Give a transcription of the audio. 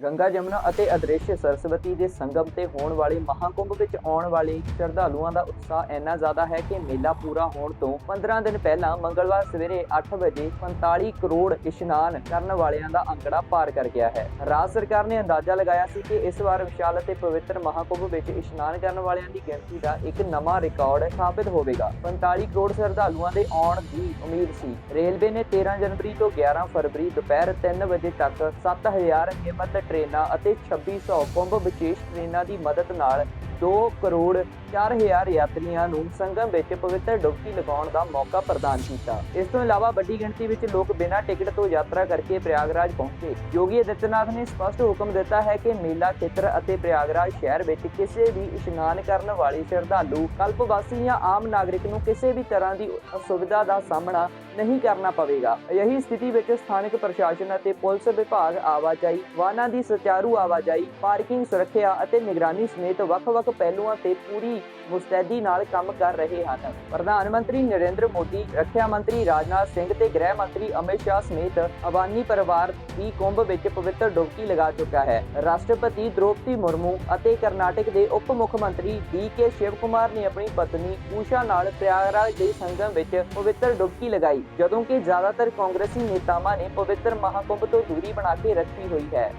ਗੰਗਾ ਜਮਨਾ ਅਤੇ ਅਦ੍ਰਿਸ਼ ਸਰਸਵਤੀ ਦੇ ਸੰਗਮ ਤੇ ਹੋਣ ਵਾਲੇ ਮਹਾਕੁੰਭ ਵਿੱਚ ਆਉਣ ਵਾਲੇ ਸ਼ਰਧਾਲੂਆਂ ਦਾ ਉਤਸ਼ਾਹ ਇੰਨਾ ਜ਼ਿਆਦਾ ਹੈ ਕਿ ਮੇਲਾ ਪੂਰਾ ਹੋਣ ਤੋਂ 15 ਦਿਨ ਪਹਿਲਾਂ ਮੰਗਲਵਾਰ ਸਵੇਰੇ 8 ਵਜੇ 45 ਕਰੋੜ ਇਸ਼ਨਾਨ ਕਰਨ ਵਾਲਿਆਂ ਦਾ ਅੰਕੜਾ ਪਾਰ ਕਰ ਗਿਆ ਹੈ। ਰਾਜ ਸਰਕਾਰ ਨੇ ਅੰਦਾਜ਼ਾ ਲਗਾਇਆ ਸੀ ਕਿ ਇਸ ਵਾਰ ਵਿਸ਼ਾਲ ਅਤੇ ਪਵਿੱਤਰ ਮਹਾਕੁੰਭ ਵਿੱਚ ਇਸ਼ਨਾਨ ਕਰਨ ਵਾਲਿਆਂ ਦੀ ਗਿਣਤੀ ਦਾ ਇੱਕ ਨਵਾਂ ਰਿਕਾਰਡ ਸਥਾਪਿਤ ਹੋਵੇਗਾ। 45 ਕਰੋੜ ਸ਼ਰਧਾਲੂਆਂ ਦੇ ਆਉਣ ਦੀ ਉਮੀਦ ਸੀ। ਰੇਲਵੇ ਨੇ 13 ਜਨਵਰੀ ਤੋਂ 11 ਫਰਵਰੀ ਦੁਪਹਿਰ 3 ਵਜੇ ਤੱਕ 7000 ਨਿਯਮਤ ਟ੍ਰੇਨਾਂ ਅਤੇ 2600 ਕੁੰਭ ਵਿਸ਼ੇਸ਼ ਟ੍ਰੇਨਾਂ ਦੀ ਮਦਦ ਨਾਲ 2 ਕਰੋੜ 4000 ਯਾਤਰੀਆਂ ਨੂੰ ਸੰਗਮ ਵਿੱਚ ਪਵਿੱਤਰ ਡੁਬਕੀ ਲਗਾਉਣ ਦਾ ਮੌਕਾ ਪ੍ਰਦਾਨ ਕੀਤਾ। ਇਸ ਤੋਂ ਇਲਾਵਾ ਵੱਡੀ ਗਿਣਤੀ ਵਿੱਚ ਲੋਕ ਬਿਨਾਂ ਟਿਕਟ ਤੋਂ ਯਾਤਰਾ ਕਰਕੇ ਪ੍ਰਯਾਗਰਾਜ ਪਹੁੰਚੇ। ਯੋਗੀ ਅਦਿੱਤਨਾਥ ਨੇ ਸਪਸ਼ਟ ਹੁਕਮ ਦਿੱਤਾ ਹੈ ਕਿ ਮੇਲਾ ਖੇਤਰ ਅਤੇ ਪ੍ਰਯਾਗਰਾਜ ਸ਼ਹਿਰ ਵਿੱਚ ਕਿਸੇ ਵੀ ਇਸ਼ਨਾਨ ਕਰਨ ਵਾਲੇ ਸ਼ਰਧਾਲੂ ਕਲਪਵਾਸੀ ਜਾਂ ਆਮ ਨਾਗਰਿਕ ਨੂੰ ਕਿਸੇ ਵੀ ਤਰ੍ਹਾਂ ਦੀ ਅਸੁਵਿਧਾ ਦਾ ਸਾਹਮਣਾ ਨਹੀਂ ਕਰਨਾ ਪਵੇਗਾ। ਅਜਿਹੀ ਸਥਿਤੀ ਵਿੱਚ ਸਥਾਨਕ ਪ੍ਰਸ਼ਾਸਨ ਅਤੇ ਪੁਲਿਸ ਵਿਭਾਗ ਆਵਾਜਾਈ ਵਾਹਨਾਂ ਦੀ ਸੁਚਾਰੂ ਆਵਾਜਾਈ, ਪਾਰਕਿੰਗ ਸੁਰੱਖਿਆ ਅਤੇ ਨਿਗਰਾਨੀ ਸਮੇਤ ਵੱਖ-ਵੱਖ ਪਹਿਲੂਆਂ ਤੇ ਪੂਰੀ ਮੁਸਤੈਦੀ ਨਾਲ ਕੰਮ ਕਰ ਰਹੇ ਹਨ। ਪ੍ਰਧਾਨ ਮੰਤਰੀ ਨਰਿੰਦਰ ਮੋਦੀ, ਰੱਖਿਆ ਮੰਤਰੀ ਰਾਜਨਾਥ ਸਿੰਘ ਤੇ ਗ੍ਰਹਿ ਮੰਤਰੀ ਅਮਿਤ ਸ਼ਾਹ ਸਮੇਤ ਅਵਾਨੀ ਪਰਿਵਾਰ ਦੀ ਕੁੰਭ ਵਿੱਚ ਪਵਿੱਤਰ ਡੁਬਕੀ ਲਗਾ ਚੁੱਕਾ ਹੈ। ਰਾਸ਼ਟਰਪਤੀ ਦ੍ਰੋਪਦੀ ਮੁਰਮੂ ਅਤੇ ਕਰਨਾਟਕ ਦੇ ਉਪ ਮੁੱਖ ਮੰਤਰੀ ਡੀ ਕੇ ਸ਼ਿਵ ਕੁਮਾਰ ਨੇ ਆਪਣੀ ਪਤਨੀ ਊਸ਼ਾ ਨਾਲ ਪ੍ਰਯਾਗਰਾਜ ਦੇ ਸੰਗਮ ਵਿੱਚ ਪਵਿੱਤਰ ਡੁਬਕੀ ਲਗਾਈ। ਜਦੋਂ ਕਿ ਜ਼ਿਆਦਾਤਰ ਕਾਂਗਰਸੀ ਨੇਤਾਵਾਂ ਨੇ ਪਵਿੱਤਰ ਮਹਾਕੁੰਭ ਤੋਂ ਦੂਰੀ ਬਣਾ ਕੇ ਰੱਖੀ ਹੋਈ ਹੈ।